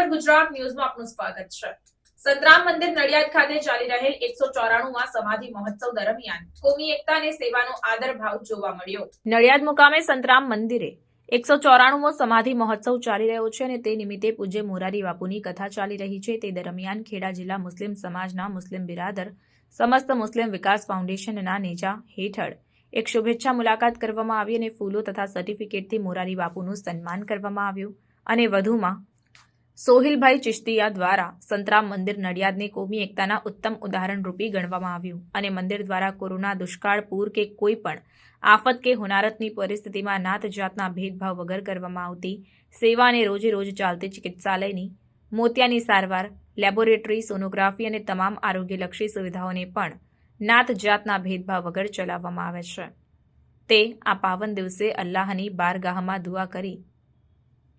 Secular Gujarat ન્યૂઝમાં આપનું સ્વાગત છે. સંતરામ મંદિર નડિયાદ ખાતે ચાલી રહેલ એકસો ચોરાણું સમાધિ મહોત્સવ દરમિયાન કોમી એકતા અને સેવાનો આદર ભાવ જોવા મળ્યો. નડિયાદ મુકામે સંતરામ મંદિરે એકસો ચોરાણુંમો સમાધિ મહોત્સવ ચાલી રહ્યો છે અને તે નિમિત્તે પૂજ્ય મોરારી બાપુની કથા ચાલી રહી છે. તે દરમિયાન ખેડા જિલ્લા મુસ્લિમ સમાજના મુસ્લિમ બિરાદર, સમસ્ત મુસ્લિમ વિકાસ ફાઉન્ડેશનના નેજા હેઠળ એક શુભેચ્છા મુલાકાત કરવામાં આવી અને ફૂલો તથા સર્ટિફિકેટથી મોરારી બાપુનું સન્માન કરવામાં આવ્યું અને વધુમાં સોહિલભાઈ ચિશ્તિયા દ્વારા સંતરામ મંદિર નડિયાદને કોમી એકતાના ઉત્તમ ઉદાહરણ રૂપી ગણવામાં આવ્યું અને મંદિર દ્વારા કોરોના દુષ્કાળ પૂર કે કોઈ પણ આફત કે હોનારતની પરિસ્થિતિમાં નાત જાતના ભેદભાવ વગર કરવામાં આવતી સેવા અને રોજે રોજ ચાલતી ચિકિત્સાલયની મોતિયાની સારવાર, લેબોરેટરી, સોનોગ્રાફી અને તમામ આરોગ્યલક્ષી સુવિધાઓને પણ નાત જાતના ભેદભાવ વગર ચલાવવામાં આવે છે. તે આ પાવન દિવસે અલ્લાહની બારગાહમાં દુઆ કરી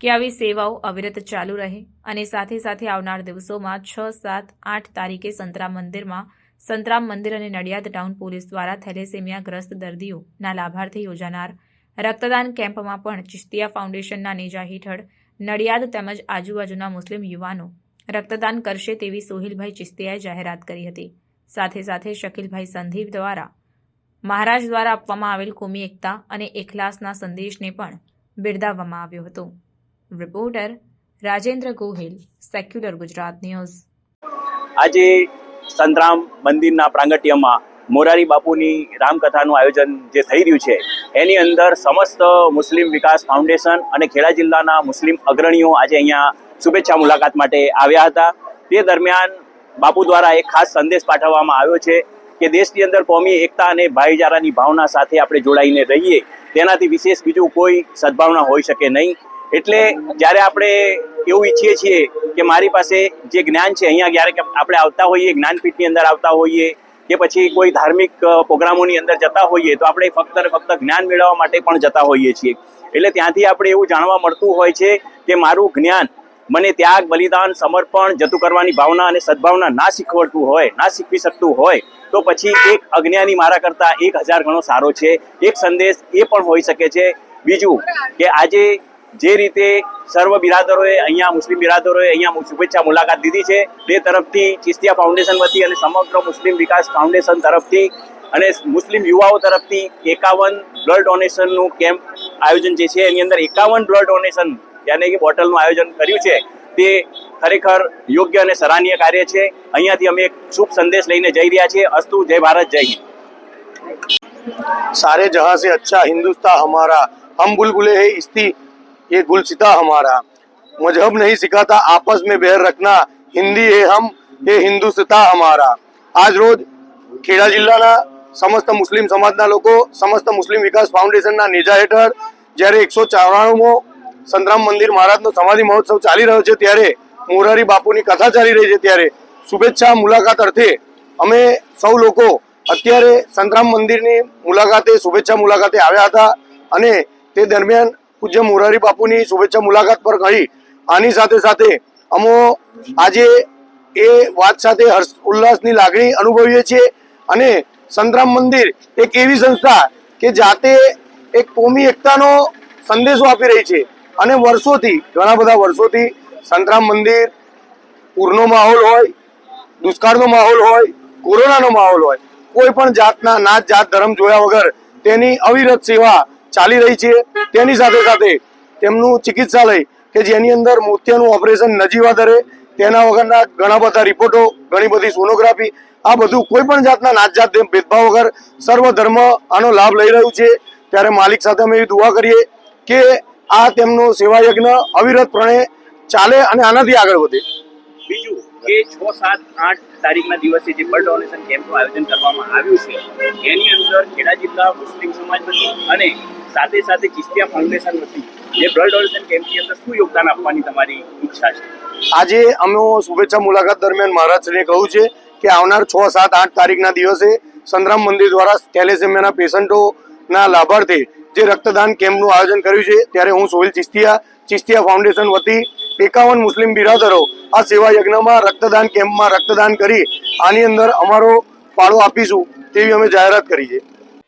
કે આવી સેવાઓ અવિરત ચાલુ રહે અને સાથે સાથે આવનાર દિવસોમાં છ, સાત, આઠ તારીખે સંતરામ મંદિરમાં સંતરામ મંદિર અને નડિયાદ ટાઉન પોલીસ દ્વારા થેલેસેમિયાગ્રસ્ત દર્દીઓના લાભાર્થે યોજાનાર રક્તદાન કેમ્પમાં પણ ચિશ્તિયા ફાઉન્ડેશનના નેજા હેઠળ નડિયાદ તેમજ આજુબાજુના મુસ્લિમ યુવાનો રક્તદાન કરશે તેવી સોહિલભાઈ ચિશ્તિયાએ જાહેરાત કરી હતી. સાથે સાથે શકીલભાઈ સંધીપ દ્વારા મહારાજ દ્વારા આપવામાં આવેલ કોમી એકતા અને એકલાસના સંદેશને પણ બિરદાવવામાં આવ્યો હતો. Reporter Rajendra Gohil secular Gujarat news આજે સંતરામ મંદિરના પ્રાંગટ્યમાં મોરારી બાપુની રામકથાનું આયોજન જે થઈ રહ્યું છે, એની અંદર સમસ્ત મુસ્લિમ વિકાસ ફાઉન્ડેશન અને ખેડા જિલ્લાના મુસ્લિમ અગ્રણીઓ આજે અહીંયા શુભેચ્છા મુલાકાત માટે આવ્યા હતા. તે દરમિયાન બાપુ દ્વારા એક ખાસ સંદેશ પાઠવવામાં આવ્યો છે કે દેશની અંદર કોમી, એકતા અને ભાઈચારાની ભાવના સાથે આપણે જોડાઈને રહીએ. તેનાથી વિશેષ બીજું કોઈ સદભાવના હોઈ શકે નહીં. એટલે જ્યારે આપણે એવું ઈચ્છીએ છીએ કે મારી પાસે જે જ્ઞાન છે, અહીંયા જ્યારે આપણે આવતા હોઈએ, જ્ઞાનપીઠની અંદર આવતા હોઈએ, કે પછી કોઈ ધાર્મિક પ્રોગ્રામોની અંદર જતા હોઈએ, તો આપણે ફક્ત ને ફક્ત જ્ઞાન મેળવવા માટે પણ જતા હોઈએ છીએ. એટલે ત્યાંથી આપણે એવું જાણવા મળતું હોય છે કે મારું જ્ઞાન મને ત્યાગ, બલિદાન, સમર્પણ, જતું કરવાની ભાવના અને સદભાવના ના શીખવડતું હોય, ના શીખવી શકતું હોય, તો પછી એક અજ્ઞાની મારા કરતા એક હજાર ગણો સારો છે. એક સંદેશ એ પણ હોઈ શકે છે. બીજું કે આજે જે રીતે સર્વ બિરાદરોએ અહીંયા મુસ્લિમ બિરાદરોએ અહીંયા શુભેચ્છા મુલાકાત દીધી છે, તે તરફથી ચિસ્તિયા ફાઉન્ડેશન વતી અને સમગ્ર મુસ્લિમ વિકાસ ફાઉન્ડેશન તરફથી અને મુસ્લિમ યુવાઓ તરફથી એકાવન બ્લડ ડોનેશનનું કેમ્પ આયોજન જે છે, એની અંદર એકાવન બ્લડ ડોનેશન યાને કે બોટલનું આયોજન કર્યું છે, તે ખરેખર યોગ્ય અને સરાહનીય કાર્ય છે. અહીંયાથી અમે એક શુભ સંદેશ લઈને જઈ રહ્યા છીએ. અસ્તુ, જય ભારત, જય હિન્દ. સારે જહાં અચ્છા હિન્દુસ્તાન હમારા હમ બુલબુલે હે ઇસ્તી ये गुलसिता हमारा मजहब नहीं सिखाता आपस में बैर रखना हिंदी है हम ये हिंदुस्ता हमारा આજ રોજ ખેડા જિલ્લાના સમસ્ત મુસ્લિમ સમાજના લોકો સમસ્ત મુસ્લિમ વિકાસ ફાઉન્ડેશનના નેજા હેઠળ જ્યારે એકસો ચોરાણુંમો સંતરામ મંદિર મહારાજનો સમાધિ મહોત્સવ ચાલી રહ્યો છે ત્યારે મોરારી બાપુની કથા ચાલી રહી છે ત્યારે શુભેચ્છા મુલાકાત અર્થે અમે સૌ લોકો અત્યારે સંતરામ મંદિરની મુલાકાતે શુભેચ્છા મુલાકાતે આવ્યા હતા અને તે દરમિયાન પૂજ્ય મોરારી બાપુની શુભેચ્છા મુલાકાત પર કહી આની સાથે સાથે અમો આજે એ વાત સાથે હર્ષ ઉલ્લાસની લાગણી અનુભવીએ છીએ અને સંતરામ મંદિર એક એવી સંસ્થા કે જાતે એક કોમી એકતાનો સંદેશો આપી રહી છે અને વર્ષોથી, ઘણા બધા વર્ષોથી સંતરામ મંદિર પૂરનો માહોલ હોય, દુષ્કાળનો માહોલ હોય, કોરોનાનો માહોલ હોય, કોઈ પણ જાતના નાત જાત ધર્મ જોયા વગર તેની અવિરત સેવા ચાલી રહી છે, તેની સાથે સાથે તેમનું ચિકિત્સાલય કે જેની અંદર મોતિયાનું ઓપરેશન નજીવા દરે, તેના વગરના ઘણા બધા રિપોર્ટો, ઘણી બધી સોનોગ્રાફી, આ બધું કોઈ પણ જાતના નાતજાત ભેદભાવ વગર સર્વ ધર્મ આનો લાભ લઈ રહ્યું છે. ત્યારે માલિક સાથે અમે એવી દુઆ કરીએ કે આ તેમનો સેવાયજ્ઞ અવિરત અવિરતપણે ચાલે અને આનાથી આગળ વધે. બીજું કે છ, સાત, આઠ તારીખના દિવસે જે બ્લડ ડોનેશન કેમ્પનું આયોજન કરવામાં આવ્યું છે, એની અંદર ખેડા જિલ્લા મુસ્લિમ સમાજ અને સાથે સાથે ચિસ્તિયા ફાઉન્ડેશન વતી જે બ્લડ ડોનેશન કેમ્પની અંદર શું યોગદાન આપવાની તમારી ઈચ્છા છે? આજે અમે શુભેચ્છા મુલાકાત દરમિયાન મહારાજશ્રીએ કહ્યું છે કે આવનાર છ, સાત, આઠ તારીખના દિવસે સંતરામ મંદિર દ્વારા થેલેસેમિયાના પેશન્ટોના લાભાર્થે જે રક્તદાન કેમ્પનું આયોજન કર્યું છે, ત્યારે હું સોહિલ ચિસ્તિયા ચિસ્તિયા ફાઉન્ડેશન વતી એકાવન મુસ્લિમ બિરાદરો આ સેવા યજ્ઞમાં રક્તદાન કેમ્પમાં રક્તદાન કરી આની અંદર અમારો ફાળો આપીશું તેવી અમે જાહેરાત કરી છે.